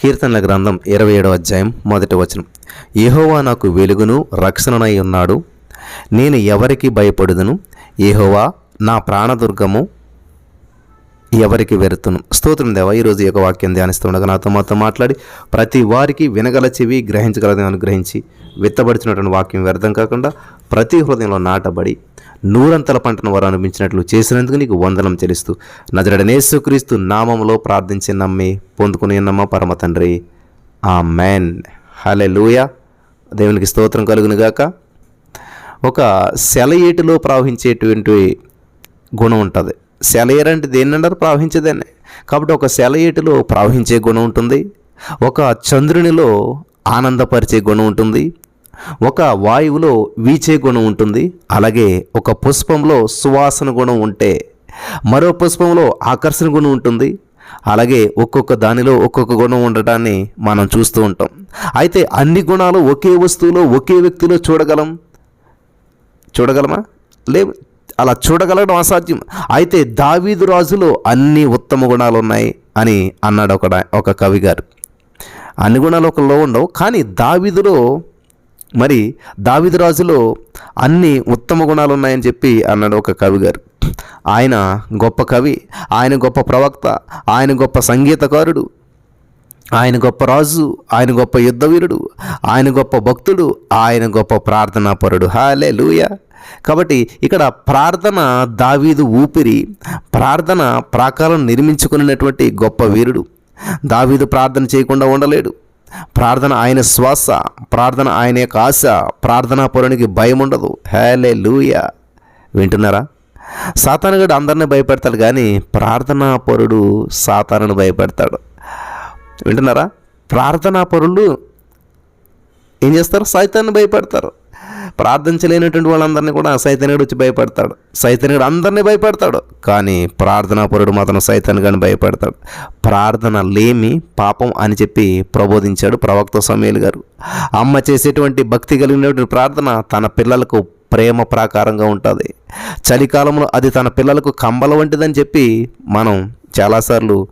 కీర్తనల గ్రంథం ఇరవై ఏడవ అధ్యాయం మొదటి వచనం. ఏహోవా నాకు వెలుగును రక్షణనై ఉన్నాడు. నేను ఎవరికి భయపడుదును? ఏహోవా నా ప్రాణదుర్గము ఎవరికి వెరుతును? స్తోత్రం దేవా ఈరోజు యొక్క వాక్యం ధ్యానిస్తుండగా నాతో మాతో మాట్లాడి ప్రతి వారికి వినగల చెవి గ్రహించగలదని అనుగ్రహించి విత్తబడుతున్నటువంటి వాక్యం వ్యర్థం కాకుండా ప్రతి హృదయంలో నాటబడి నూరంతల పంటను వారు అనిపించినట్లు చేసినందుకు నీకు వందనం చెల్లిస్తూ నజరడనేసుక్రీస్తు నామంలో ప్రార్థించి నమ్మి పొందుకుని నమ్మ పరమ తండ్రి. ఆ మ్యాన్ హలే దేవునికి స్తోత్రం కలుగునుగాక. ఒక సెలయేటిలో ప్రవహించేటువంటి గుణం ఉంటుంది. సెలయేర్ అంటే దేన్ని అంటారు? ప్రవహించేదాన్ని. కాబట్టి ఒక సెలయేటిలో ప్రవహించే గుణం ఉంటుంది. ఒక చంద్రునిలో ఆనందపరిచే గుణం ఉంటుంది. ఒక వాయువులో వీచే గుణం ఉంటుంది. అలాగే ఒక పుష్పంలో సువాసన గుణం ఉంటే మరో పుష్పంలో ఆకర్షణ గుణం ఉంటుంది. అలాగే ఒక్కొక్క దానిలో ఒక్కొక్క గుణం ఉండటాన్ని మనం చూస్తూ ఉంటాం. అయితే అన్ని గుణాలు ఒకే వస్తువులో ఒకే వ్యక్తిలో చూడగలం? చూడగలమా? లేవు. అలా చూడగలగడం అసాధ్యం. అయితే దావీదు రాజులో అన్ని ఉత్తమ గుణాలు ఉన్నాయి అని అన్నాడు ఒక ఒక కవి గారు. అన్ని గుణాలు ఒకలో ఉండవు. కానీ దావీదులో మరి దావీదు రాజులో అన్ని ఉత్తమ గుణాలు ఉన్నాయని చెప్పి అన్నాడు ఒక కవి గారు. ఆయన గొప్ప కవి ఆయన గొప్ప ప్రవక్త ఆయన గొప్ప సంగీతకారుడు ఆయన గొప్ప రాజు ఆయన గొప్ప యుద్ధవీరుడు ఆయన గొప్ప భక్తుడు ఆయన గొప్ప ప్రార్థనాపరుడు హాలే లూయ కాబట్టి ఇక్కడ ప్రార్థన దావీదు ఊపిరి ప్రార్థన ప్రాకారం నిర్మించుకున్నటువంటి గొప్ప వీరుడు. దావీదు ప్రార్థన చేయకుండా ఉండలేడు. ప్రార్థన ఆయన శ్వాస ప్రార్థన ఆయన యొక్క ఆశ ప్రార్థనా పౌరునికి భయం ఉండదు హేలే లూయ వింటున్నారా సాతానుగడు అందరినీ భయపెడతాడు కానీ ప్రార్థనా పరుడు సాతానుని భయపెడతాడు. వింటున్నారా? ప్రార్థనా పరులు ఏం చేస్తారు? సైతాన్ని భయపెడతారు. ప్రార్థించలేనటువంటి వాళ్ళందరినీ కూడా సైతన్యుడు వచ్చి భయపడతాడు. సైతన్యుడు అందరినీ భయపడతాడు. కానీ ప్రార్థనాపరుడు మాత్రం సైతాన్ని కానీ భయపడతాడు. ప్రార్థన లేమి పాపం అని చెప్పి ప్రబోధించాడు ప్రవక్త సమయలు గారు. అమ్మ చేసేటువంటి భక్తి కలిగినటువంటి ప్రార్థన తన పిల్లలకు ప్రేమ ప్రాకారంగా ఉంటుంది. చలికాలంలో అది తన పిల్లలకు కంబల వంటిదని చెప్పి మనం చాలాసార్లు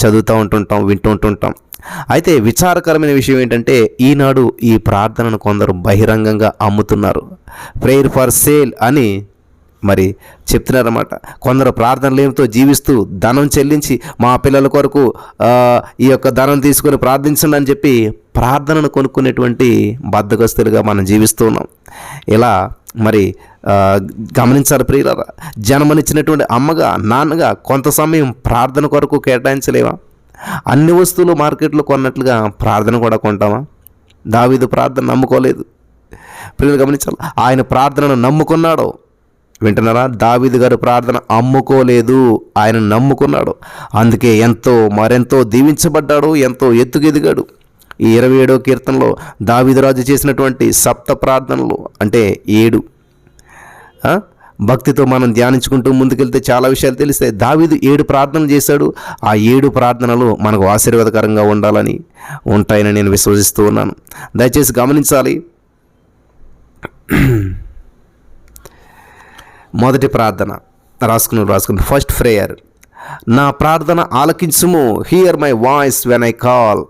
చదువుతూ ఉంటుంటాం వింటూ ఉంటుంటాం. అయితే విచారకరమైన విషయం ఏంటంటే ఈనాడు ఈ ప్రార్థనను కొందరు బహిరంగంగా అమ్ముతున్నారు. ప్రేయర్ ఫర్ సేల్ అని మరి చెప్తున్నారన్నమాట. కొందరు ప్రార్థనలేమితో జీవిస్తూ ధనం చెల్లించి మా పిల్లల కొరకు ఈ యొక్క ధనం తీసుకొని ప్రార్థించండి అని చెప్పి ప్రార్థనను కొనుక్కునేటువంటి బద్దగస్తులుగా మనం జీవిస్తూ ఉన్నాం. ఇలా మరి గమనించాలి ప్రియులరా. జన్మనిచ్చినటువంటి అమ్మగా నాన్నగా కొంత సమయం ప్రార్థన కొరకు కేటాయించలేవా? అన్ని వస్తువులు మార్కెట్లో కొన్నట్లుగా ప్రార్థన కూడా కొంటామా? దావీదు ప్రార్థన నమ్ముకోలేదు. ప్రియులు గమనించాలి? ఆయన ప్రార్థనను నమ్ముకున్నాడు. వింటున్నారా? దావీదు గారు ప్రార్థన అమ్ముకోలేదు. ఆయన నమ్ముకున్నాడు. అందుకే ఎంతో మరెంతో దీవించబడ్డాడు. ఎంతో ఎత్తుకెదిగాడు. ఈ ఇరవై ఏడో కీర్తనలో దావిదరాజు చేసినటువంటి సప్త ప్రార్థనలు అంటే ఏడు. భక్తితో మనం ధ్యానించుకుంటూ ముందుకెళ్తే చాలా విషయాలు తెలుస్తాయి. దావీదు ఏడు ప్రార్థనలు చేశాడు. ఆ ఏడు ప్రార్థనలు మనకు ఆశీర్వాదకరంగా ఉండాలని ఉంటాయని నేను విశ్వసిస్తూ ఉన్నాను. దయచేసి గమనించాలి. మొదటి ప్రార్థన. రాసుకుని రాసుకుని. ఫస్ట్ ప్రేయర్ నా ప్రార్థన ఆలకించుము. Hear my voice when I call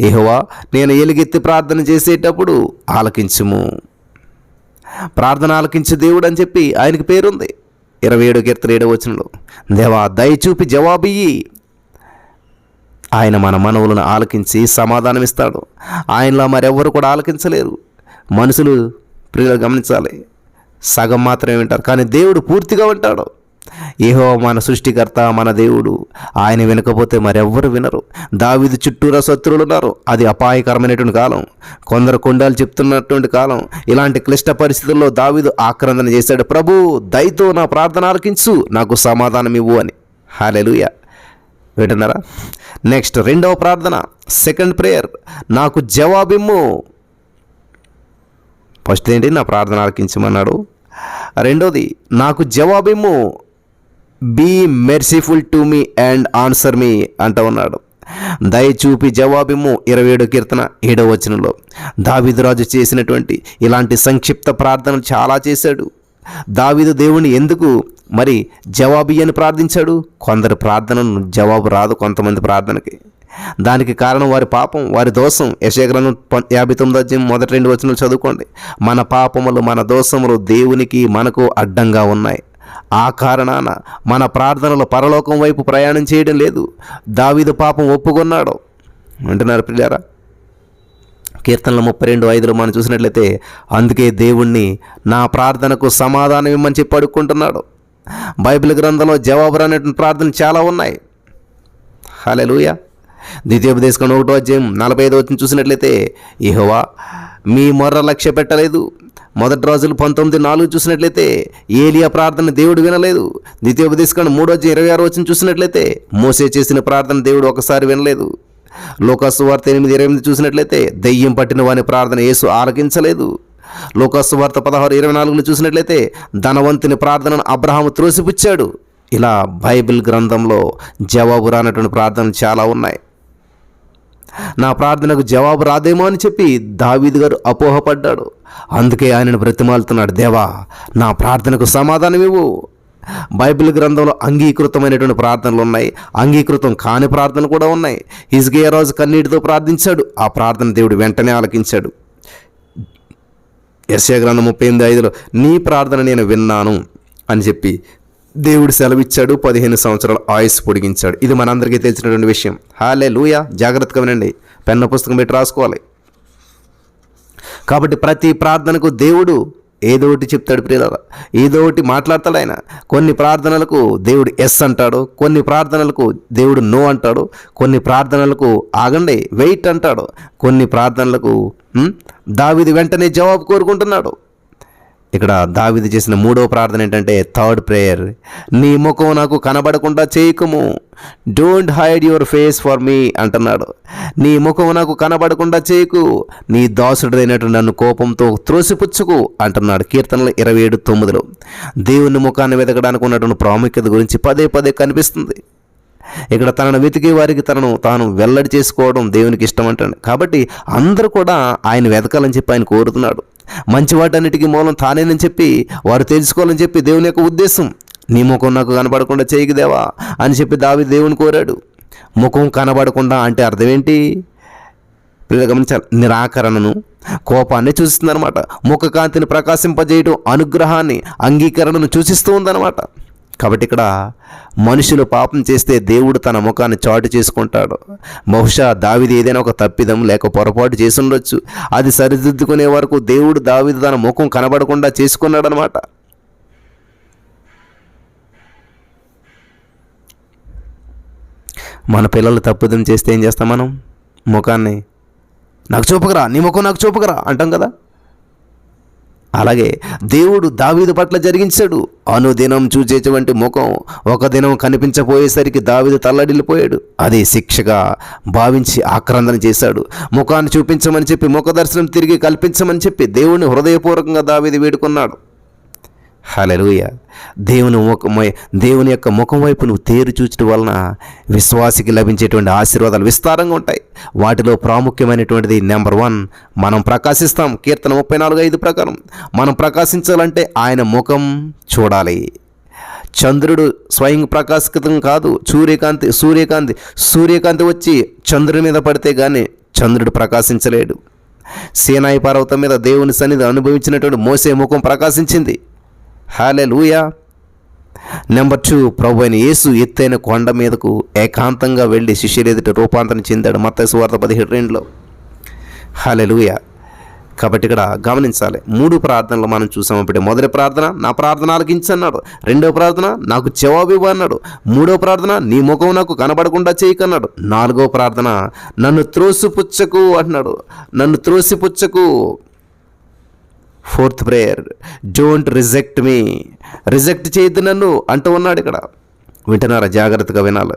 ఏహోవా నేను ఎలుగెత్తి ప్రార్థన చేసేటప్పుడు ఆలకించుము. ప్రార్థన ఆలకించే దేవుడు అని చెప్పి ఆయనకి పేరుంది. ఇరవై ఏడు కీర్తన ఏడవ వచనంలో దేవా దయచూపి జవాబియ్యి ఆయన మన మనవులను ఆలకించి సమాధానం ఇస్తాడు. ఆయనలో మరెవ్వరు కూడా ఆలకించలేరు. మనుషులు ప్రియులు గమనించాలి. సగం మాత్రమే వింటారు. కానీ దేవుడు పూర్తిగా వింటాడు. ఏహో మన సృష్టికర్త మన దేవుడు. ఆయన వినకపోతే మరెవ్వరు వినరు. దావిది చుట్టూరా శత్రువులు ఉన్నారు. అది అపాయకరమైనటువంటి కాలం. కొందరు కొండాలు చెప్తున్నటువంటి కాలం. ఇలాంటి క్లిష్ట పరిస్థితుల్లో దావిదు ఆక్రందన చేశాడు. ప్రభు దయతో నా ప్రార్థన ఆలకించు. నాకు సమాధానం ఇవ్వు అని. హాలెలుయ. వింటున్నారా? నెక్స్ట్ రెండవ ప్రార్థన. Second prayer. నాకు జవాబిమ్ము. ఫస్ట్ ఏంటి? నా ప్రార్థన ఆలకించమన్నాడు. రెండోది నాకు జవాబిమ్ము. Be merciful to me and answer me అంట ఉన్నాడు. దయచూపి జవాబిము ఇరవై ఏడు కీర్తన ఏడవ వచనంలో. దావిదురాజు చేసినటువంటి ఇలాంటి సంక్షిప్త ప్రార్థనలు చాలా చేశాడు. దావిదు దేవుని ఎందుకు మరి జవాబు అని ప్రార్థించాడు? కొందరు ప్రార్థనను జవాబు రాదు కొంతమంది ప్రార్థనకి. దానికి కారణం వారి పాపం వారి దోషం. యశగ్రంథం యాభై తొమ్మిది అధ్యయం మొదటి రెండు వచనాలు చదువుకోండి. మన పాపములు మన దోషములు దేవునికి మనకు అడ్డంగా ఉన్నాయి. ఆ కారణాన మన ప్రార్థనలు పరలోకం వైపు ప్రయాణం చేయడం లేదు. దావిదు పాపం ఒప్పుకున్నాడు. అంటున్నారు పిల్లారా? కీర్తనల ముప్పై రెండు ఐదులో మనం చూసినట్లయితే అందుకే దేవుణ్ణి నా ప్రార్థనకు సమాధానం ఇమ్మని చెప్పి అడుక్కుంటున్నాడు. బైబిల్ గ్రంథంలో జవాబు అనేటువంటి ప్రార్థనలు చాలా ఉన్నాయి. హలెలూయ ద్వితీయోపదేశం ఒకటో అధ్యాయం నలభై ఐదు వచ్చిన చూసినట్లయితే ఇహోవా మీ మొర్ర లక్ష్య పెట్టలేదు మొదటి రోజులు పంతొమ్మిది నాలుగు చూసినట్లయితే ఏలియా ప్రార్థన దేవుడు వినలేదు. ద్వితీయోపదేశం మూడో ఇరవై ఆరు వచ్చిన చూసినట్లయితే మోసే చేసిన ప్రార్థన దేవుడు ఒకసారి వినలేదు. లోకాసు వార్త ఎనిమిది ఇరవై ఎనిమిది చూసినట్లయితే దెయ్యం పట్టిన వాని ప్రార్థన యేసు ఆలకించలేదు లోకాసు వార్త పదహారు ఇరవై నాలుగులో చూసినట్లయితే ధనవంతుని ప్రార్థనను అబ్రహాము త్రోసిపుచ్చాడు. ఇలా బైబిల్ గ్రంథంలో జవాబు రానటువంటి ప్రార్థనలు చాలా ఉన్నాయి. నా ప్రార్థనకు జవాబు రాదేమో అని చెప్పి దావీదు గారు అపోహపడ్డాడు. అందుకే ఆయనను బ్రతిమాలుతున్నాడు. దేవా నా ప్రార్థనకు సమాధానం ఇవ్వు. బైబిల్ గ్రంథంలో అంగీకృతమైనటువంటి ప్రార్థనలు ఉన్నాయి. అంగీకృతం కాని ప్రార్థనలు కూడా ఉన్నాయి. హిజ్గియా రాజు కన్నీటితో ప్రార్థించాడు. ఆ ప్రార్థన దేవుడు వెంటనే ఆలకించాడు. యశ్యా గ్రంథం ముప్పై ఎనిమిది ఐదులో నీ ప్రార్థన నేను విన్నాను అని చెప్పి దేవుడు సెలవిచ్చాడు పదిహేను సంవత్సరాల ఆయుస్ పొడిగించాడు. ఇది మనందరికీ తెలిసినటువంటి విషయం. హాలే లూయ జాగ్రత్తగా వినండి. పెన్న పుస్తకం పెట్టి రాసుకోవాలి. కాబట్టి ప్రతి ప్రార్థనకు దేవుడు ఏదో ఒకటి చెప్తాడు ప్రియుల ఏదో ఒకటి మాట్లాడతాడు ఆయన. కొన్ని ప్రార్థనలకు దేవుడు ఎస్ అంటాడు. కొన్ని ప్రార్థనలకు దేవుడు నో అంటాడు. కొన్ని ప్రార్థనలకు ఆగండి వెయిట్ అంటాడు. కొన్ని ప్రార్థనలకు దావిది వెంటనే జవాబు కోరుకుంటున్నాడు. ఇక్కడ దావిది చేసిన మూడవ ప్రార్థన ఏంటంటే థర్డ్ ప్రేయర్ నీ ముఖం నాకు కనబడకుండా చేయకుము. Don't hide your face for me అంటున్నాడు. నీ ముఖం నాకు కనబడకుండా చేయకు. నీ దాసుడైనట్టు నన్ను కోపంతో త్రోసిపుచ్చుకు అంటున్నాడు కీర్తనలు ఇరవై ఏడు తొమ్మిదిలో. దేవుని ముఖాన్ని వెతకడానికి ఉన్నటువంటి ప్రాముఖ్యత గురించి పదే పదే కనిపిస్తుంది. ఇక్కడ తనను వెతికే వారికి తనను తాను వెల్లడి చేసుకోవడం దేవునికి ఇష్టం అంటాడు. కాబట్టి అందరూ కూడా ఆయన వెతకాలని చెప్పి ఆయన కోరుతున్నాడు. మంచి వాటన్నిటికీ మూలం తానేనని చెప్పి వారు తెలుసుకోవాలని చెప్పి దేవుని యొక్క ఉద్దేశం. నీ ముఖం నాకు కనబడకుండా చేయకు దేవా అని చెప్పి దావి దేవుని కోరాడు. ముఖం కనబడకుండా అంటే అర్థం ఏంటి? పిల్లలు గమనించాలి నిరాకరణను కోపాన్ని చూస్తుందన్నమాట. ముఖకాంతిని ప్రకాశింపజేయడం అనుగ్రహాన్ని అంగీకరణను సూచిస్తూ ఉందన్నమాట. కాబట్టి ఇక్కడ మనుషులు పాపం చేస్తే దేవుడు తన ముఖాన్ని చాటు చేసుకుంటాడు. బహుశా దావిది ఏదైనా ఒక తప్పిదం లేక పొరపాటు చేసి ఉండొచ్చు అది సరిదిద్దుకునే వరకు దేవుడు దావిది తన ముఖం కనబడకుండా చేసుకున్నాడనమాట. మన పిల్లలు తప్పిదం చేస్తే ఏం చేస్తాం మనం? ముఖాన్ని నాకు చూపకరా నీ ముఖం నాకు చూపకరా అంటాం కదా? అలాగే దేవుడు దావీదు పట్ల జరిగించాడు. అనుదినం చూచేటువంటి ముఖం ఒక దినం కనిపించపోయేసరికి దావీదు తల్లడిల్లిపోయాడు. అది శిక్షగా భావించి ఆక్రందన చేశాడు. ముఖాన్ని చూపించమని చెప్పి ముఖ దర్శనం తిరిగి కల్పించమని చెప్పి దేవుడిని హృదయపూర్వకంగా దావీది వేడుకున్నాడు. హలలుయ దేవుని ముఖం దేవుని యొక్క ముఖం వైపు నువ్వు తేరు చూచడం వలన విశ్వాసికి లభించేటువంటి ఆశీర్వాదాలు విస్తారంగా ఉంటాయి. వాటిలో ప్రాముఖ్యమైనటువంటిది నెంబర్ వన్ మనం ప్రకాశిస్తాం. కీర్తన ముప్పై నాలుగు ఐదు ప్రకారం మనం ప్రకాశించాలంటే ఆయన ముఖం చూడాలి. చంద్రుడు స్వయం ప్రకాశితం కాదు. సూర్యకాంతి సూర్యకాంతి సూర్యకాంతి వచ్చి చంద్రుడి మీద పడితే కానీ చంద్రుడు ప్రకాశించలేడు. సేనాయి పర్వతం మీద దేవుని సన్నిధి అనుభవించినటువంటి మోసే ముఖం ప్రకాశించింది. హాలే లూయా నెంబర్ టూ ప్రభు అయిన యేసు ఎత్తైన కొండ మీదకు ఏకాంతంగా వెళ్ళి శిష్యులు ఎదుట రూపాంతరం చెందాడు. మత సువార్త పదిహేడు రెండులో. హాలే లూయా కాబట్టి ఇక్కడ గమనించాలి. మూడు ప్రార్థనలు మనం చూసాం. ఇప్పుడు మొదటి ప్రార్థన నా ప్రార్థన ఆలకించన్నాడు. రెండో ప్రార్థన నాకు జవాబు ఇవ్వ అన్నాడు మూడో ప్రార్థన నీ ముఖం నాకు కనబడకుండా చేయకన్నాడు. నాలుగో ప్రార్థన నన్ను త్రోసిపుచ్చకు అంటున్నాడు. నన్ను త్రోసిపుచ్చకు. Fourth prayer. Don't reject me reject చేయద్దు నన్ను అంటూ ఉన్నాడు ఇక్కడ. వింటున్నారా? జాగ్రత్తగా వినాలి.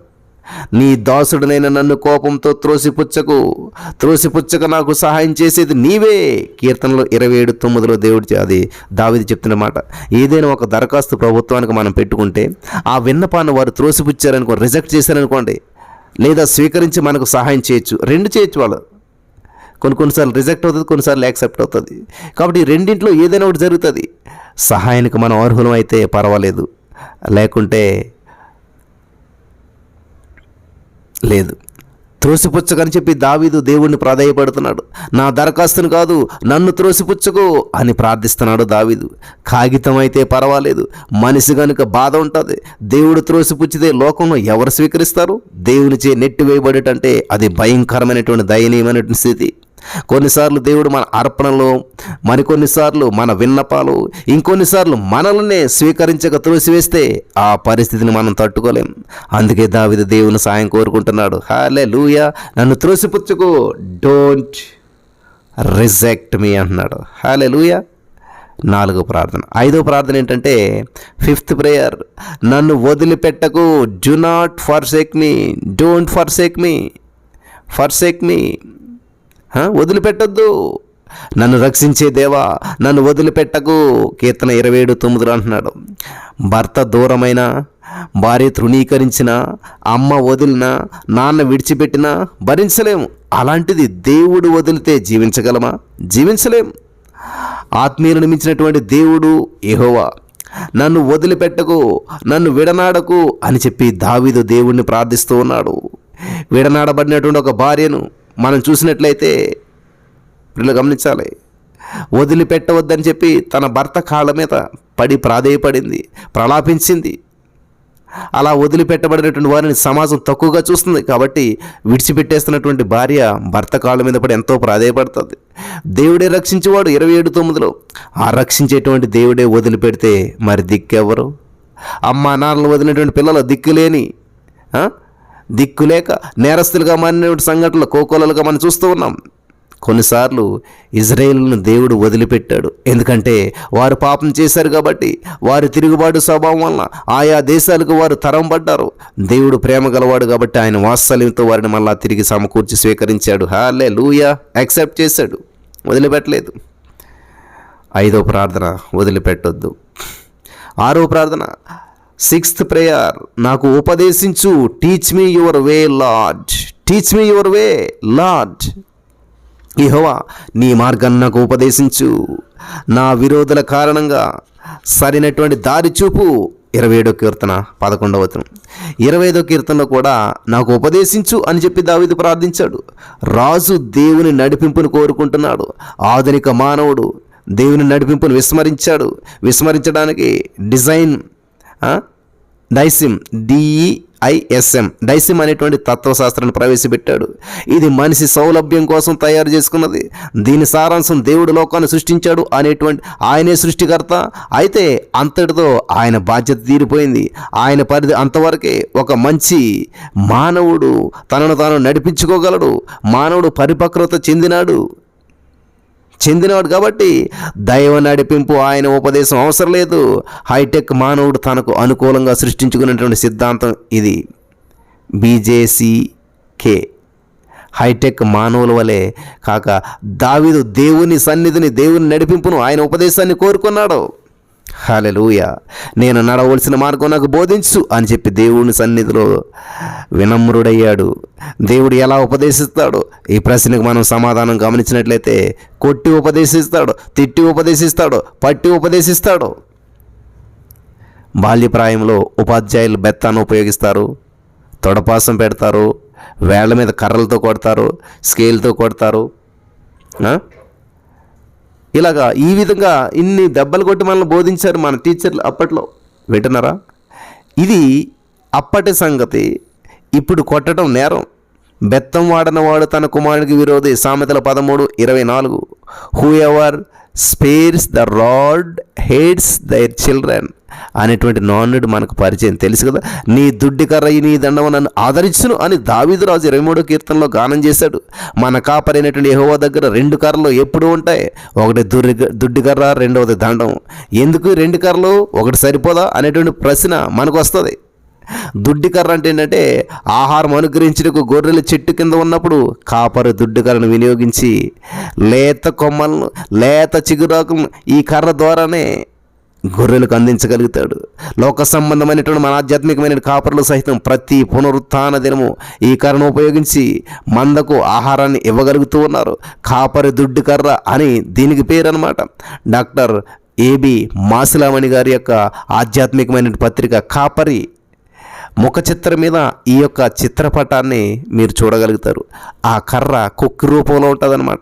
నీ దాసుడనైన నన్ను కోపంతో త్రోసిపుచ్చకు త్రోసిపుచ్చక నాకు సహాయం చేసేది నీవే. కీర్తనలో ఇరవై ఏడు తొమ్మిదిలో దేవుడు అది దావిది చెప్తున్న మాట. ఏదైనా ఒక దరఖాస్తు ప్రభుత్వానికి మనం పెట్టుకుంటే ఆ విన్నపాన్ని వారు త్రోసిపుచ్చారనుకో రిజెక్ట్ చేశారనుకోండి లేదా స్వీకరించి మనకు సహాయం చేయొచ్చు. రెండు చేయొచ్చు వాళ్ళు. కొన్ని కొన్నిసార్లు రిజెక్ట్ అవుతుంది కొన్నిసార్లు యాక్సెప్ట్ అవుతుంది. కాబట్టి రెండింట్లో ఏదైనా ఒకటి జరుగుతుంది. సహాయానికి మనం అర్హులం అయితే పర్వాలేదు. లేకుంటే లేదు. త్రోసిపుచ్చకని చెప్పి దావీదు దేవుణ్ణి ప్రాధాయపడుతున్నాడు. నా దరఖాస్తును కాదు నన్ను త్రోసిపుచ్చుకో అని ప్రార్థిస్తున్నాడు దావీదు. కాగితం అయితే పర్వాలేదు. మనిషి కనుక బాధ ఉంటుంది దేవుడు త్రోసిపుచ్చితే లోకంలో ఎవరు స్వీకరిస్తారు? దేవునిచే నెట్టి వేయబడేటంటే అది భయంకరమైనటువంటి దయనీయమైనటువంటి స్థితి. కొన్నిసార్లు దేవుడు మన అర్పణలు మరికొన్నిసార్లు మన విన్నపాలు ఇంకొన్నిసార్లు మనల్నే స్వీకరించక త్రోసివేస్తే ఆ పరిస్థితిని మనం తట్టుకోలేం. అందుకే దావిద దేవుని సాయం కోరుకుంటున్నాడు. హాలే లూయా నన్ను త్రోసిపుచ్చుకో డోంట్ రిజెక్ట్ మీ అంటున్నాడు. హాలే లూయా నాలుగో ప్రార్థన. ఐదో ప్రార్థన ఏంటంటే ఫిఫ్త్ ప్రేయర్ నన్ను వదిలిపెట్టకు. Do not forsake me don't forsake me forsake me వదిలిపెట్టొద్దు. నన్ను రక్షించే దేవా నన్ను వదిలిపెట్టకు. కీర్తన ఇరవై ఏడు తొమ్మిదిలో అంటున్నాడు. భర్త దూరమైన భార్య తృణీకరించిన అమ్మ వదిలిన నాన్న విడిచిపెట్టిన భరించలేము. అలాంటిది దేవుడు వదిలితే జీవించగలమా? జీవించలేము ఆత్మీయులను మించినటువంటి దేవుడు ఎహోవా నన్ను వదిలిపెట్టకు నన్ను విడనాడకు అని చెప్పి దావీదు దేవుణ్ణి ప్రార్థిస్తూ ఉన్నాడు. విడనాడబడినటువంటి ఒక భార్యను మనం చూసినట్లయితే వీళ్ళు గమనించాలి. వదిలిపెట్టవద్దని చెప్పి తన భర్త కాళ్ళ మీద పడి ప్రాధేయపడింది ప్రలాపించింది. అలా వదిలిపెట్టబడినటువంటి వారిని సమాజం తక్కువగా చూస్తుంది కాబట్టి విడిచిపెట్టేస్తున్నటువంటి భార్య భర్త కాళ్ళ మీద పడి ఎంతో ప్రాధేయపడుతుంది. దేవుడే రక్షించేవాడు ఇరవై ఏడు తొమ్మిదిలో. ఆ రక్షించేటువంటి దేవుడే వదిలిపెడితే మరి దిక్కెవరు? అమ్మ నాన్నలు వదిలినటువంటి పిల్లలు దిక్కులేని దిక్కులేక నేరస్తులుగా మారినటువంటి సంఘటనలు కోకోలలుగా మనం చూస్తూ ఉన్నాం. కొన్నిసార్లు ఇజ్రాయేల్ను దేవుడు వదిలిపెట్టాడు. ఎందుకంటే వారు పాపం చేశారు కాబట్టి వారి తిరుగుబాటు స్వభావం వలన ఆయా దేశాలకు వారు తరం పడ్డారు. దేవుడు ప్రేమ గలవాడు కాబట్టి ఆయన వాత్సల్యంతో వారిని మళ్ళా తిరిగి సమకూర్చి స్వీకరించాడు. హాలే లూయా యాక్సెప్ట్ చేశాడు. వదిలిపెట్టలేదు. ఐదో ప్రార్థన వదిలిపెట్టొద్దు. ఆరో ప్రార్థన సిక్స్త్ ప్రేయర్ నాకు ఉపదేశించు teach me your way lord teach me your way lord Jehovah నీ మార్గాన్ని నాకు ఉపదేశించు. నా విరోధుల కారణంగా సరైనటువంటి దారి చూపు. ఇరవై ఏడో కీర్తన పదకొండవ ఇరవై ఐదో కీర్తనలో కూడా నాకు ఉపదేశించు అని చెప్పి దావీదు ప్రార్థించాడు. రాజు దేవుని నడిపింపును కోరుకుంటున్నాడు. ఆధునిక మానవుడు దేవుని నడిపింపును విస్మరించాడు. విస్మరించడానికి డిజైన్ డైసిమ్ డిఈఐఎస్ఎం డైసిమ్ అనేటువంటి తత్వశాస్త్రాన్ని ప్రవేశపెట్టాడు. ఇది మనిషి సౌలభ్యం కోసం తయారు చేసుకున్నది. దీని సారాంశం దేవుడు లోకాన్ని సృష్టించాడు అనేటువంటి ఆయనే సృష్టికర్త. అయితే అంతటితో ఆయన బాధ్యత తీరిపోయింది. ఆయన పరిధి అంతవరకే ఒక మంచి మానవుడు తనను తాను నడిపించుకోగలడు. మానవుడు పరిపక్వత చెందినాడు. చెందినవాడు కాబట్టి దైవ నడిపింపు ఆయన ఉపదేశం అవసరం లేదు. హైటెక్ మానవుడు తనకు అనుకూలంగా సృష్టించుకున్నటువంటి సిద్ధాంతం ఇది. బీజేసీకే హైటెక్ మానవుల వలె కాక దావిదు దేవుని సన్నిధిని దేవుని నడిపింపును ఆయన ఉపదేశాన్ని కోరుకున్నాడు. హాలెలూయ నేను నడవలసిన మార్గం నాకు బోధించు అని చెప్పి దేవుని సన్నిధిలో వినమ్రుడయ్యాడు. దేవుడు ఎలా ఉపదేశిస్తాడు? ఈ ప్రశ్నకు మనం సమాధానం గమనించినట్లయితే కొట్టి ఉపదేశిస్తాడు తిట్టి ఉపదేశిస్తాడు పట్టి ఉపదేశిస్తాడు. బాల్యప్రాయంలో ఉపాధ్యాయులు బెత్తాన్ని ఉపయోగిస్తారు తొడపాసం పెడతారు వేళ్ళ మీద కర్రలతో కొడతారు స్కేల్తో కొడతారు ఇలాగా ఈ విధంగా ఇన్ని దెబ్బలు కొట్టి మనల్ని బోధించారు మన టీచర్లు అప్పట్లో. వింటున్నారా? ఇది అప్పటి సంగతి. ఇప్పుడు కొట్టడం నేరం. బెత్తం వాడిన వాడు తన కుమారుడికి విరోధి సామెతల పదమూడు ఇరవై నాలుగు. Whoever spares the rod hates their children అనేటువంటి నానుడు మనకు పరిచయం. తెలుసు కదా? నీ దుడ్డి నీ దండవ నన్ను ఆదరించును అని దావీదురాజు ఇరవై మూడో కీర్తనలో గానం చేశాడు. మన కాపరైనటువంటి యహోవ దగ్గర రెండు కర్రలు ఎప్పుడు ఉంటాయి. ఒకటి దుర్రి దుడ్డి కర్ర రెండవది దండం. ఎందుకు రెండు కర్రలు? ఒకటి సరిపోదా? అనేటువంటి ప్రశ్న మనకు వస్తుంది. దుడ్డి కర్ర అంటే ఏంటంటే ఆహారం అనుగ్రహించడానికి గొర్రెల చెట్టు కింద ఉన్నప్పుడు కాపరు దుడ్డి కర్రను వినియోగించి లేత కొమ్మలను లేత చిగురాకులను ఈ కర్ర ద్వారానే గొర్రెలకు అందించగలుగుతాడు. లోక సంబంధమైనటువంటి మన ఆధ్యాత్మికమైన కాపరులు సహితం ప్రతి పునరుత్న దినము ఈ కర్రను ఉపయోగించి మందకు ఆహారాన్ని ఇవ్వగలుగుతూ ఉన్నారు. కాపరి దుడ్డు కర్ర అని దీనికి పేరు అనమాట డాక్టర్ ఏబి మాసిలామణి గారి యొక్క ఆధ్యాత్మికమైన పత్రిక కాపరి ముఖ చిత్రం మీద ఈ యొక్క చిత్రపటాన్ని మీరు చూడగలుగుతారు. ఆ కర్ర కుక్కి రూపంలో ఉంటుందన్నమాట.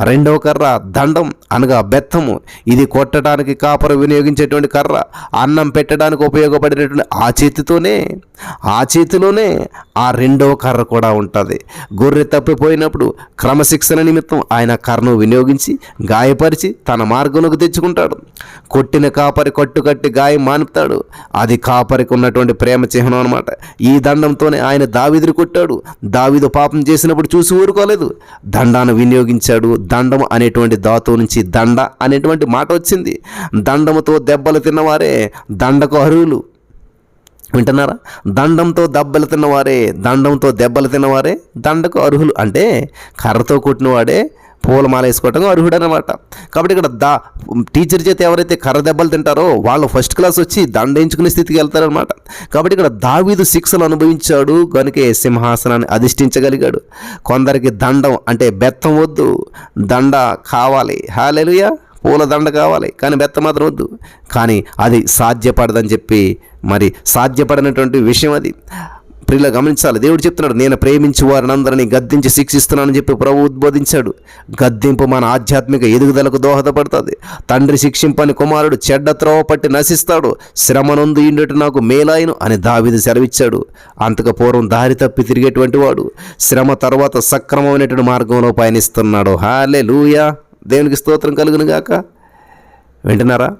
రెండవ కర్ర దండం అనగా బెత్తము. ఇది కొట్టడానికి కాపర వినియోగించేటువంటి కర్ర అన్నం పెట్టడానికి ఉపయోగపడేటువంటి ఆ చేతితోనే ఆ చేతిలోనే ఆ రెండవ కర్ర కూడా ఉంటుంది. గొర్రె తప్పిపోయినప్పుడు క్రమశిక్షణ నిమిత్తం ఆయన కర్రను వినియోగించి గాయపరిచి తన మార్గంలోకి తెచ్చుకుంటాడు. కొట్టిన కాపరి కట్టుకట్టి గాయం మానుపుతాడు అది కాపరికి ఉన్నటువంటి ప్రేమ చిహ్నం అనమాట ఈ దండంతోనే ఆయన దావిదిని కొట్టాడు. దావిదు పాపం చేసినప్పుడు చూసి ఊరుకోలేదు. దండాన్ని వినియోగించాడు. దండం అనేటువంటి ధాతువు నుంచి దండ అనేటువంటి మాట వచ్చింది. దండముతో దెబ్బలు తిన్నవారే దండకు అర్హులు. వింటున్నారా? దండంతో దెబ్బలు తిన్నవారే దండంతో దెబ్బలు తిన్నవారే దండకు అర్హులు. అంటే కర్రతో కొట్టినవాడే పూలమాల వేసుకోవటం అర్హుడు అనమాట కాబట్టి ఇక్కడ దా టీచర్ చేత ఎవరైతే కర్ర దెబ్బలు తింటారో వాళ్ళు ఫస్ట్ క్లాస్ వచ్చి దండించుకునే స్థితికి వెళ్తారనమాట. కాబట్టి ఇక్కడ దావీదు శిక్షలు అనుభవించాడు కనుకే సింహాసనాన్ని అధిష్ఠించగలిగాడు. కొందరికి దండం అంటే బెత్తం వద్దు దండ కావాలి. హాలెలుయా పూల దండ కావాలి కానీ బెత్త మాత్రం వద్దు. కానీ అది సాధ్యపడదని చెప్పి మరి సాధ్యపడినటువంటి విషయం అది. ప్రియుల గమనించాలి. దేవుడు చెప్తున్నాడు నేను ప్రేమించి వారిని అందరినీ గద్దించి శిక్షిస్తున్నానని చెప్పి ప్రభు ఉద్బోధించాడు. గద్దింపు మన ఆధ్యాత్మిక ఎదుగుదలకు దోహదపడుతుంది. తండ్రి శిక్షింపని కుమారుడు చెడ్డ త్రోవ పట్టి నశిస్తాడు. శ్రమనందు ఇండటి నాకు మేలాయను అని దావిది సెలవిచ్చాడు. అంతకు పూర్వం దారి తప్పి తిరిగేటువంటి వాడు. శ్రమ తర్వాత సక్రమమైనటువంటి మార్గంలో పయనిస్తున్నాడు. హాలే లూయా దేవునికి స్తోత్రం కలుగునుగాక వింటున్నారా?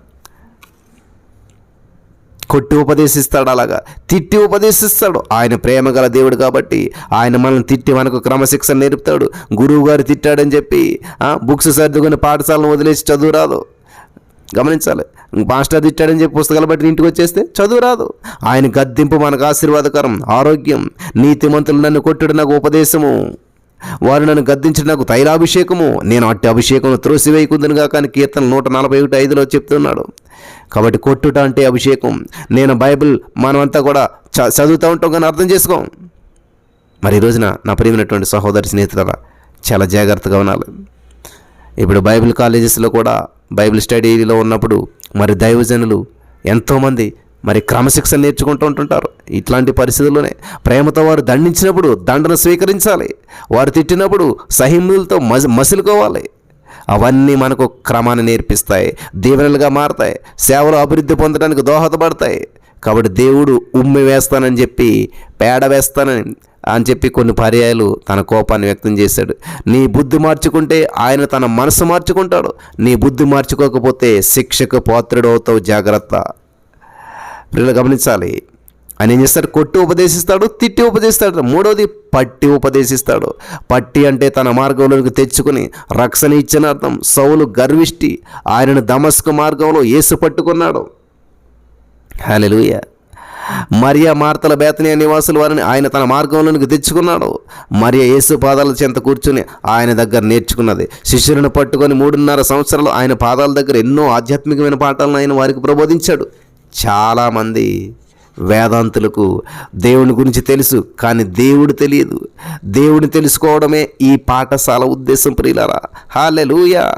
కొట్టి ఉపదేశిస్తాడు అలాగా. తిట్టి ఉపదేశిస్తాడు. ఆయన ప్రేమ గల దేవుడు కాబట్టి ఆయన మనల్ని తిట్టి మనకు క్రమశిక్షణ నేర్పుతాడు. గురువు గారు తిట్టాడని చెప్పి బుక్స్ సర్దుకొని పాఠశాలను వదిలేసి చదువు రాదు. గమనించాలి. మాస్టర్ తిట్టాడని చెప్పి పుస్తకాలు బట్టి ఇంటికి వచ్చేస్తే చదువు రాదు. ఆయన గద్దింపు మనకు ఆశీర్వాదకరం ఆరోగ్యం నీతిమంతులు నన్ను కొట్టుడు నాకు ఉపదేశము. వారు నన్ను గద్దించిన నాకు తైలాభిషేకము. నేను అట్టి అభిషేకం త్రోసివేయకుందునుగా కానీ కీర్తన నూట నలభై ఒకటి ఐదులో చెప్తున్నాడు. కాబట్టి కొట్టుట అంటే అభిషేకం. నేను బైబిల్ మనమంతా కూడా చ చదువుతూ ఉంటాం కానీ అర్థం చేసుకోం. మరి ఈ రోజున నా ప్రియమైనటువంటి సహోదరి స్నేహితుల చాలా జాగ్రత్తగా ఉండాలి. ఇప్పుడు బైబిల్ కాలేజెస్లో కూడా బైబిల్ స్టడీలో ఉన్నప్పుడు మరి దైవజనులు ఎంతోమంది మరి క్రమశిక్షణ నేర్చుకుంటూ ఉంటుంటారు. ఇట్లాంటి పరిస్థితుల్లోనే ప్రేమతో వారు దండించినప్పుడు దండను స్వీకరించాలి. వారు తిట్టినప్పుడు సహిములతో మసి మసులుకోవాలి. అవన్నీ మనకు క్రమాన్ని నేర్పిస్తాయి. దీవెనలుగా మారతాయి. సేవలు అభివృద్ధి పొందడానికి దోహదపడతాయి. కాబట్టి దేవుడు ఉమ్మి వేస్తానని చెప్పి పేడ వేస్తానని అని చెప్పి కొన్ని పర్యాయాలు తన కోపాన్ని వ్యక్తం చేశాడు. నీ బుద్ధి మార్చుకుంటే ఆయన తన మనసు మార్చుకుంటాడు. నీ బుద్ధి మార్చుకోకపోతే శిక్షకు పాత్రుడు అవుతావు జాగ్రత్త. పిల్లలు గమనించాలి. ఆయన ఏం చేస్తాడు? కొట్టి ఉపదేశిస్తాడు తిట్టి ఉపదేశిస్తాడు. మూడవది పట్టి ఉపదేశిస్తాడు. పట్టి అంటే తన మార్గంలోకి తెచ్చుకుని రక్షణ ఇచ్చిన అర్థం. సౌలు గర్విష్టి. ఆయనను దమస్క మార్గంలో ఏసు పట్టుకున్నాడు. హలెలుయ మరియా మార్తల బేతనీయ నివాసులు వారిని ఆయన తన మార్గంలోనికి తెచ్చుకున్నాడు. మరియా యేసు పాదాల చెంత కూర్చుని ఆయన దగ్గర నేర్చుకున్నది. శిష్యులను పట్టుకొని మూడున్నర సంవత్సరాలు ఆయన పాదాల దగ్గర ఎన్నో ఆధ్యాత్మికమైన పాఠాలను ఆయన వారికి ప్రబోధించాడు. చాలామంది వేదాంతులకు దేవుని గురించి తెలుసు కానీ దేవుడు తెలియదు. దేవుడిని తెలుసుకోవడమే ఈ పాఠశాల ఉద్దేశం ప్రియులారా. హాలెలూయా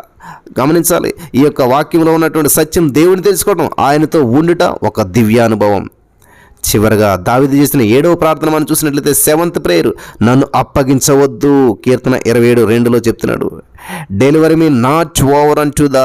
గమనించాలి ఈ యొక్క వాక్యంలో ఉన్నటువంటి సత్యం దేవుని తెలుసుకోవడం ఆయనతో ఉండుట ఒక దివ్యానుభవం. చివరగా దావిది చేసిన ఏడవ ప్రార్థన మనం చూసినట్లయితే సెవెంత్ ప్రేయర్ నన్ను అప్పగించవద్దు. కీర్తన ఇరవై ఏడు రెండులో చెప్తున్నాడు deliver me not over unto the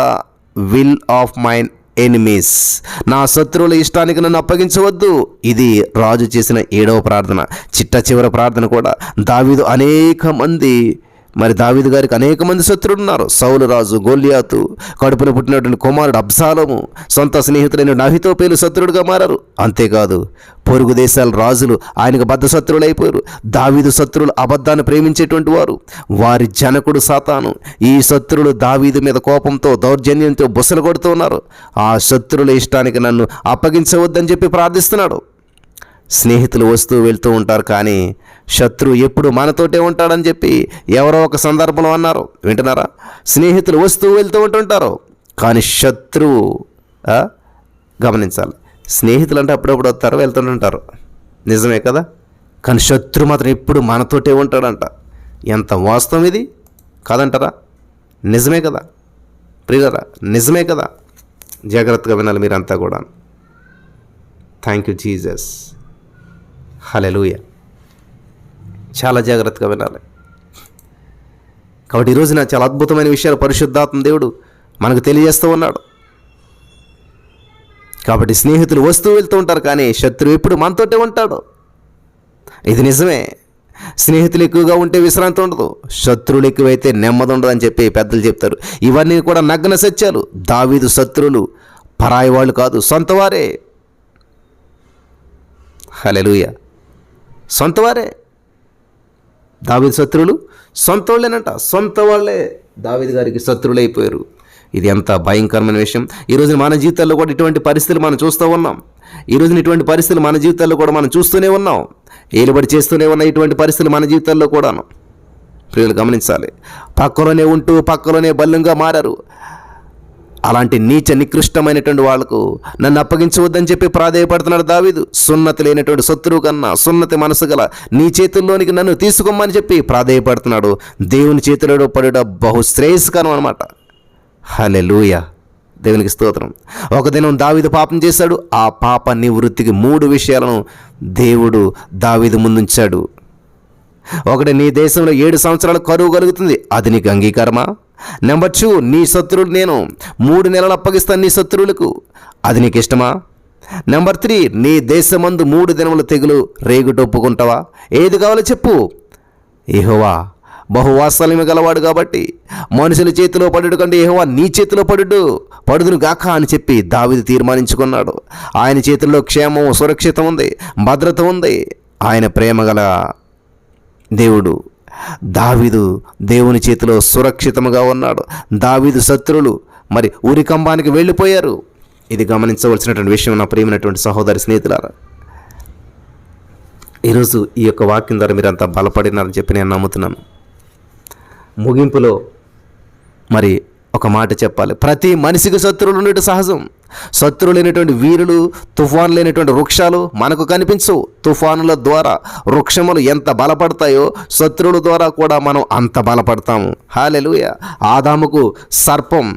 will of mine enemies నా శత్రువుల ఇష్టానికి నన్ను అప్పగించవద్దు. ఇది రాజు చేసిన ఏడవ ప్రార్థన. చిట్ట చివరి ప్రార్థన కూడా. దావీదు అనేక మంది మరి దావీదు గారికి అనేక మంది శత్రువులు ఉన్నారు సౌలు రాజు గోల్యాతు కడుపున పుట్టినటువంటి కుమారుడు అబ్సాలము సొంత స్నేహితులైన నహితోపేలు శత్రుడుగా మారారు. అంతేకాదు పొరుగు దేశాల రాజులు ఆయనకు బద్ధ శత్రువులు అయిపోయారు దావీదు శత్రువులు అబద్ధాన్ని ప్రేమించేటువంటి వారు. వారి జనకుడు సాతాను ఈ శత్రువులు దావీదు మీద కోపంతో దౌర్జన్యంతో బుసలు కొడుతూ ఉన్నారు. ఆ శత్రువుల ఇష్టానికి నన్ను అప్పగించవద్దని చెప్పి ప్రార్థిస్తున్నాడు. స్నేహితులు వస్తూ వెళ్తూ ఉంటారు కానీ శత్రువు ఎప్పుడు మనతోటే ఉంటాడని చెప్పి ఎవరో ఒక సందర్భంలో అన్నారు. వింటున్నారా? స్నేహితులు వస్తూ వెళ్తూ ఉంటుంటారు కానీ శత్రువు గమనించాలి. స్నేహితులు అంటే అప్పుడప్పుడు వస్తారు వెళ్తుంటుంటారు నిజమే కదా? కానీ శత్రువు మాత్రం ఎప్పుడు మనతోటే ఉంటాడంట. ఎంత వాస్తవం ఇది? కాదంటారా? నిజమే కదా? ప్రియులరా నిజమే కదా? జాగ్రత్తగా వినాలి మీరంతా కూడా థ్యాంక్ యూ జీజస్ హలెలూయ చాలా జాగ్రత్తగా వినాలి. కాబట్టి ఈరోజు నా చాలా అద్భుతమైన విషయాలు పరిశుద్ధాత్మ దేవుడు మనకు తెలియజేస్తూ ఉన్నాడు. కాబట్టి స్నేహితులు వస్తూ వెళ్తూ ఉంటారు కానీ శత్రువు ఎప్పుడు మనతోటే ఉంటాడు. ఇది నిజమే. స్నేహితులు ఎక్కువగా ఉంటే విశ్రాంతి ఉండదు. శత్రువులు ఎక్కువైతే నెమ్మది ఉండదు అని చెప్పి పెద్దలు చెప్తారు. ఇవన్నీ కూడా నగ్న సత్యాలు. దావీదు శత్రువులు పరాయి వాళ్ళు కాదు సొంతవారే హలెలుయా సొంత వారే దావీదు శత్రువులు సొంత వాళ్ళేనంట సొంత వాళ్ళే దావీదు గారికి శత్రువులు అయిపోయారు ఇది ఎంత భయంకరమైన విషయం. ఈరోజు మన జీవితాల్లో కూడా ఇటువంటి పరిస్థితులు మనం చూస్తూ ఉన్నాం. ఈరోజు ఇటువంటి పరిస్థితులు మన జీవితాల్లో కూడా మనం చూస్తూనే ఉన్నాం. ఏలుబడి చేస్తూనే ఉన్న ఇటువంటి పరిస్థితులు మన జీవితాల్లో కూడాను. ప్రియులు గమనించాలి. పక్కలోనే ఉంటూ పక్కలోనే బల్లంగా మారారు. అలాంటి నీచ నికృష్టమైనటువంటి వాళ్ళకు నన్ను అప్పగించవద్దని చెప్పి ప్రాధేయపడుతున్నాడు దావీదు. సున్నతి లేనటువంటి శత్రువు కన్నా సున్నతి మనసు గల నీ చేతుల్లోనికి నన్ను తీసుకోమని చెప్పి ప్రాధేయపడుతున్నాడు. దేవుని చేతిలో పడుట బహు శ్రేయస్కరం అనమాట హలెలూయ దేవునికి స్తోత్రం. ఒక దినం దావీదు పాపం చేశాడు. ఆ పాప నివృత్తికి మూడు విషయాలను దేవుడు దావీదు ముందుంచాడు. ఒకటి నీ దేశంలో ఏడు సంవత్సరాలు కరువు కలుగుతుంది. అది నీకు అంగీకారమా? నెంబర్ టూ నీ శత్రువులు నేను. మూడు నెలలు అప్పగిస్తాను నీ శత్రువులకు. అది నీకు ఇష్టమా? నెంబర్ త్రీ నీ దేశమందు మూడు దినముల తెగులు రేగుటొప్పుకుంటావా ఏది కావాలో చెప్పు. ఏహోవా బహువాత్సల్యం గలవాడు కాబట్టి మనుషుల చేతిలో పడుడు కంటే ఏహోవా నీ చేతిలో పడుడు. పడుదును గాక అని చెప్పి దావిది తీర్మానించుకున్నాడు. ఆయన చేతుల్లో క్షేమం సురక్షితం ఉంది భద్రత ఉంది. ఆయన ప్రేమ గల దేవుడు. దావీదు దేవుని చేతిలో సురక్షితముగా ఉన్నాడు. దావీదు శత్రులు మరి ఊరికంబానికి వెళ్ళిపోయారు. ఇది గమనించవలసినటువంటి విషయం నా ప్రియమైనటువంటి సహోదరి స్నేహితులారా. ఈరోజు ఈ యొక్క వాక్యం ద్వారా మీరు బలపడినారని చెప్పి నేను నమ్ముతున్నాను. ముగింపులో మరి ఒక మాట చెప్పాలి. ప్రతి మనిషికి శత్రువులు ఉండేటి సహజం. శత్రువు లేనటువంటి వీరులు తుఫాను లేనటువంటి వృక్షాలు మనకు కనిపించవు తుఫానుల ద్వారా వృక్షములు ఎంత బలపడతాయో శత్రువుల ద్వారా కూడా మనం అంత బలపడతాము. హాలెలుయ ఆదాముకు సర్పం.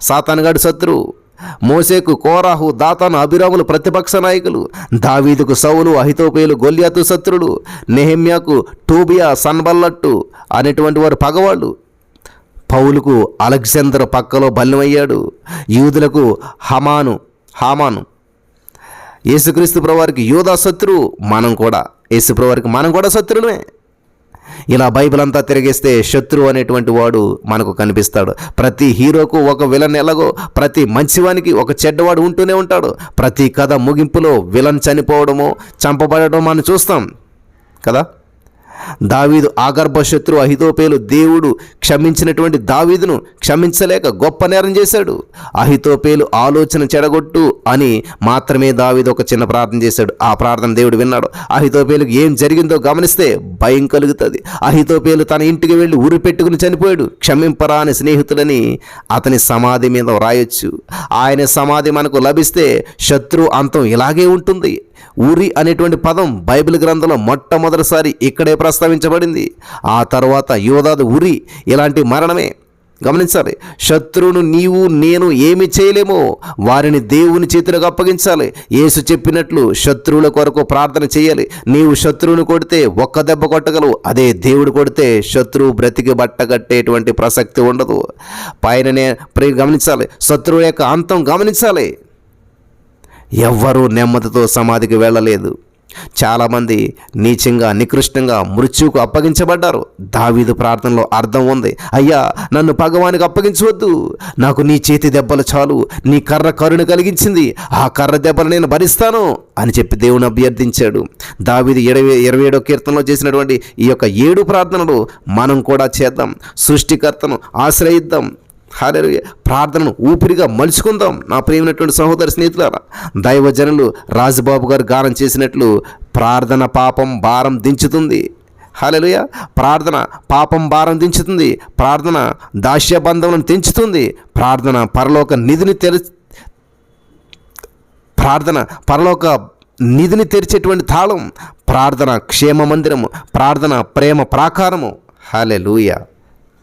సాతానుగాడు శత్రువు. మోసేకు కోరాహు దాతాను అభిరాములు ప్రతిపక్ష నాయకులు. దావీదుకు సౌలు అహితోపేలు గొల్యాతు శత్రులు నెహమ్యాకు టూబియా సన్బల్లట్టు అనేటువంటి వారు పగవాళ్ళు. పౌలుకు అలెగ్జాందర్ పక్కలో బల్యమయ్యాడు యూదులకు హమాను హామాను. యేసుక్రీస్తు ప్రభువారికి యూదా శత్రువు మనం కూడా. యేసు ప్రభువారికి మనం కూడా శత్రువులమే ఇలా బైబిల్ అంతా తిరిగేస్తే శత్రువు అనేటువంటి వాడు మనకు కనిపిస్తాడు. ప్రతి హీరోకు ఒక విలన్ ఎలాగో ప్రతి మంచివానికి ఒక చెడ్డవాడు ఉంటూనే ఉంటాడు. ప్రతి కథ ముగింపులో విలన్ చనిపోవడము చంపబడడం మనం చూస్తాం. కదా? దావీదు ఆగర్భ శత్రు అహితోపేలు దేవుడు క్షమించినటువంటి దావీదును క్షమించలేక గొప్ప నేరం చేశాడు. అహితోపేలు ఆలోచన చెడగొట్టు అని మాత్రమే దావీదు ఒక చిన్న ప్రార్థన చేశాడు. ఆ ప్రార్థన దేవుడు విన్నాడు. అహితోపేలుకు ఏం జరిగిందో గమనిస్తే భయం కలుగుతుంది. అహితోపేలు తన ఇంటికి వెళ్ళి ఊరి పెట్టుకుని చనిపోయాడు. క్షమింపరా అని స్నేహితులని అతని సమాధి మీద వ్రాయొచ్చు. ఆయన సమాధి మనకు లభిస్తే శత్రు అంతం ఇలాగే ఉంటుంది. ఊరి అనేటువంటి పదం బైబిల్ గ్రంథంలో మొట్టమొదటిసారి ఇక్కడే ప్రస్తావించబడింది. ఆ తర్వాత యోధాదు ఉరి ఇలాంటి మరణమే. గమనించాలి శత్రువును నీవు నేను ఏమి చేయలేమో వారిని దేవుని చేతులకు అప్పగించాలి. యేసు చెప్పినట్లు శత్రువుల కొరకు ప్రార్థన చేయాలి. నీవు శత్రువుని కొడితే ఒక్క దెబ్బ కొట్టగలవు. అదే దేవుడు కొడితే శత్రువు బ్రతికి బట్టగట్టేటువంటి ప్రసక్తి ఉండదు. పైననే ప్రియ గమనించాలి శత్రువు యొక్క అంతం గమనించాలి. ఎవ్వరూ నెమ్మదితో సమాధికి వెళ్ళలేదు. చాలామంది నీచంగా నికృష్టంగా మృత్యువుకు అప్పగించబడ్డారు. దావీదు ప్రార్థనలో అర్థం ఉంది. అయ్యా నన్ను భగవానికి అప్పగించవద్దు. నాకు నీ చేతి దెబ్బలు చాలు. నీ కర్ర కరుణ కలిగించింది. ఆ కర్ర దెబ్బలు నేను భరిస్తాను అని చెప్పి దేవుని అభ్యర్థించాడు. దావీది ఇరవై ఇరవై ఏడో కీర్తనలో చేసినటువంటి ఈ యొక్క ఏడు ప్రార్థనలు మనం కూడా చేద్దాం. సృష్టికర్తను ఆశ్రయిద్దాం. హాలెలూయ. ప్రార్థనను ఊపిరిగా మలుచుకుందాం నా ప్రేమైనటువంటి సహోదర స్నేహితులారా. దైవజనులు రాజుబాబు గారు గానం చేసినట్లు ప్రార్థన పాపం భారం దించుతుంది. హాలెలుయ. ప్రార్థన పాపం భారం దించుతుంది. ప్రార్థన దాస్యబంధములను తెంచుతుంది. ప్రార్థన పరలోక నిధిని తెరి ప్రార్థన పరలోక నిధిని తెరిచేటువంటి తాళం. ప్రార్థన క్షేమ మందిరము. ప్రార్థన ప్రేమ ప్రాకారము. హాలెలూయ.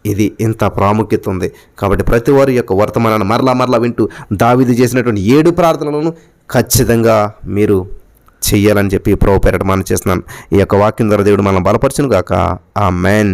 ఇది ఇంత ప్రాముఖ్యత ఉంది. కాబట్టి ప్రతి వారి యొక్క వర్తమానాన్ని మరలా మరలా వింటూ దావిది చేసినటువంటి ఏడు ప్రార్థనలను ఖచ్చితంగా మీరు చెయ్యాలని చెప్పి ప్రభు పేరట మనం చేస్తున్నాను. ఈ యొక్క వాక్యం ద్వారా దేవుడు మనం బలపరచును గాక ఆ మెన్